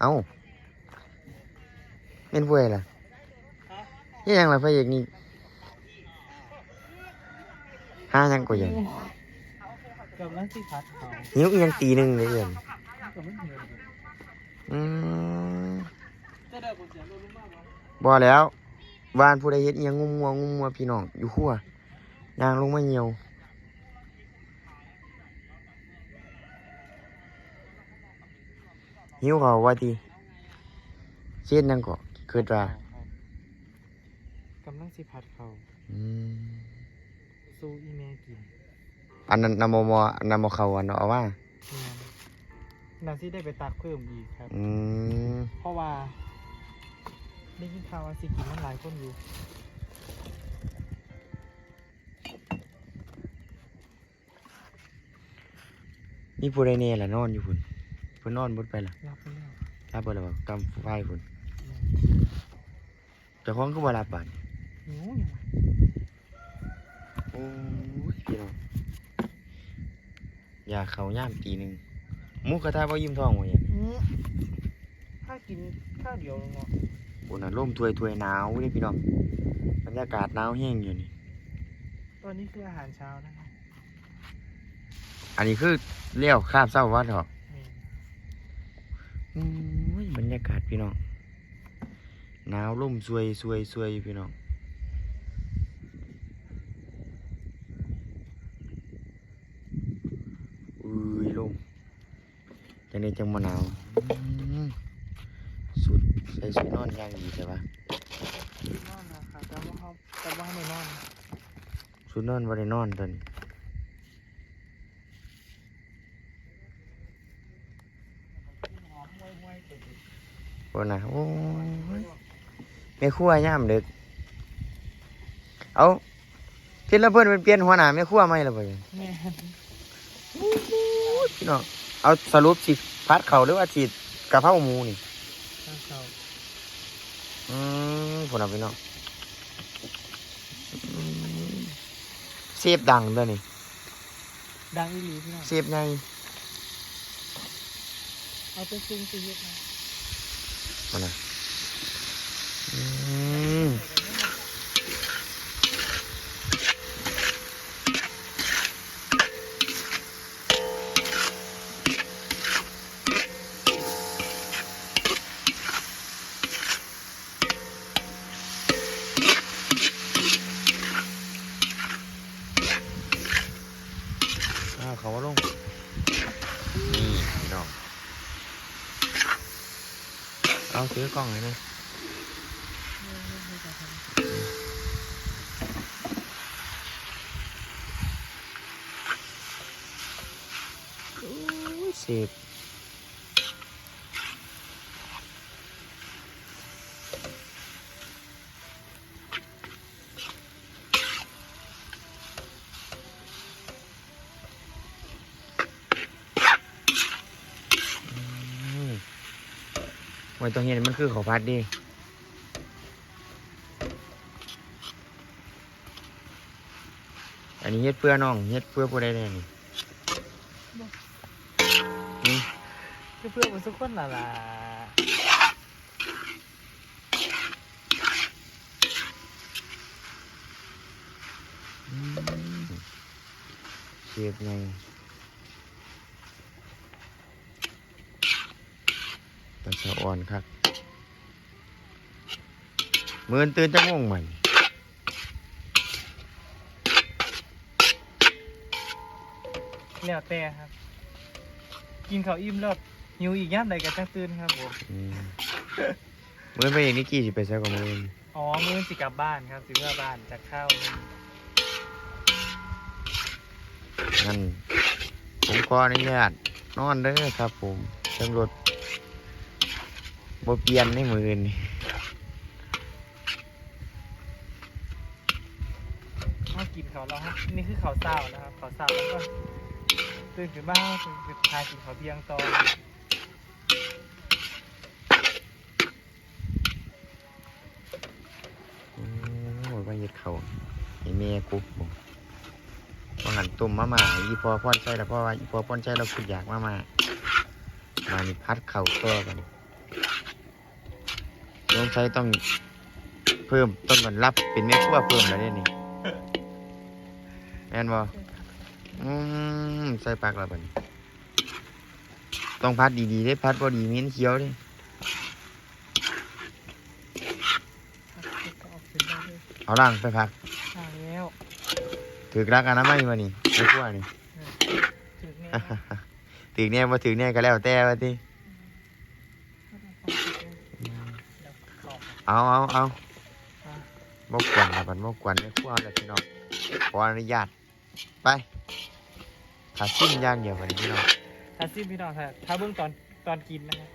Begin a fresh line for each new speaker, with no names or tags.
เม่นป่วยล่ะนี่ยังล่ะพระเอกนี่หายังก็ยัง
กำลังสิพัดเขา
หิวอีหยังตีหนึ่งเลยเอิ้น
ก็ไม่เห็น
อืม
จะได้ผลเสียงลงมากบ่
แล้วบ้านผู้ใดเฮ็ดอิหยังงุ่มงัวงุ่มงัวพี่น้องอยู่ครัวยางลงมาเหี่ยว หิวเขาวว่าติเช็ดหยังก็คิดว่า
กำลังสิพัดเขา
อืม
สู้อีแม่กิน
อันนั้นนำมมอันนำมเขาอันเอาว่า
แม่นนาซี่ได้ไปตักเพิ่มอีกครับ
อืม
เพราะว่าได้ยินข่าวว่าสิกินมันหลายคนอยู่
มีผู้ใดแน่ล่ะนอนอยู่พุ่นเพิ่นนอนบ่ไปล่ะ
รับไปแล้ว
รับบ่ล่ะบ่กำไฟพุ่น
แม่น
เจ้าของก็บ่รับปาน
หิวยังไง
โอ้ยพี่น้องอยากเข้าย่ามตีหนึงหมูกระทะบ่ยิ้มท้องบ่เนี่ย
อื้อถ้ากินข้าวเดียวลงเนาะ
ปุ่นน่ะร่มถวยถวยหนาวเด้พี่น้องบรรยากาศหนาวแห้งอยู่นี่
ตอนนี้คืออาหารเช้านะครับ
อันนี้คือเลี้ยวคาบเศร้าวัดเหรอ
แม่น
โอ้ยบรรยากาศ พี่น้องหนาวร่มสวยสวยสวยพี่น้องอุ้ยลมจังนี้จังมะหนาวอื้อสุดใส่สุดนอนอย่างดีใช่ปะ
กินนอนนะครับแต่ว่าเขาแต่ว่าไม่นอน
สุดนอนบ่ได้นอนตอนนี้
หอมห้วยๆเปิด
โอ้นะโอ้ยแม่ครัวย่ามเด็กเอาทิศละเพิ่นเป็นเปลี่ยนหัวหน้าแม่ครัวไหมล่ะบ่ยัง
แม่น
พี่น้องเอาสรุปสิพัดเขาหรือว่าสิกะเพราหมูนี่
ข้าวเช้า
อืมพุ่นน่ะพี่น้องอืมเซฟดังเด้อนี่
ดังอีหลีพี่น้อง
เซฟใหญ่
เอาไปซุ่มซีเฮ็ดนะ
พุ่นน่ เอาซื้อกล้องเลยนะสิบ ไว้ตรงนี้มันคือเขาวพัดดิอันนี้เฮ็ดเพื่อน้องเฮ็ดเพื่อผู้ใดแน่นี่นี่
คือเพื่อนมันสุกคนล่ะล่ะ
อืมเสียบไงตา สะอ่อนครับเมื่อนตื่นจะง่วงใหม่
แล้วแต่ครับ กินข้าวอิ่มแล้วหิวอีกย่ามใดก็จังตื่นครับผม
อืมเมื่อนไปเองนี่กี่สิไปใช้กับมืออน
อ๋อมื้อสิกลับบ้านครับสิเมื่อบ้านจากข้าวนึง
นั่นผมขออนุญาตนอนเด้อครับผมตำรวจ บ่เปลี่ยนในมืออนนี่
เขากินข้าวแล้วครับนี่คือข้าวเช้านะครับข้าวเช้าแล้วก็ตื่นขึ้นมาตื่นขึ้นทานกินข้าวเที่ยงต่อ
โอ้ยว่าเฮ็ดเขาวให้แม่กูบอกว่าหันตุ่มมามาให้อีพอพ่อนใช่แล้วเพราะว่าอีพอพ่อนใช่เราคิดอยากมามามานี่พัดเข่าตัวกันส งสัยต้องเพิ่มต้องก่อนรับเป็นแม่ครัวเพิ่มแล้วเนี่ยนี่แม่นบ่อืมใส่ปากแล้วบัดนี้ต้องพัดดีๆได้พัดบ่ดีมีนเขียวเด้
ก็ออกเสร็จได้เลย
เอาล่างไปพัก
อ่าแล้ว
ถือกรักอนามัยมานี่แม่ครัวนี่
ถึงแน่
ถือเนี่ยบ่ถือเนี่ยก็แล้วแต่ว่าติ
แล้วขอบ
เอาเอาเอา
โม
กวนครับมันบ่กวนแม่ครัวเลยพี่น้องขออนุญาตไปขาซิมอย่างเดียวบัดนี้พี่น้อง
ถ้าซิมพี่น้องถ้าถ้าเบื้องตอนตอนกินนะครับ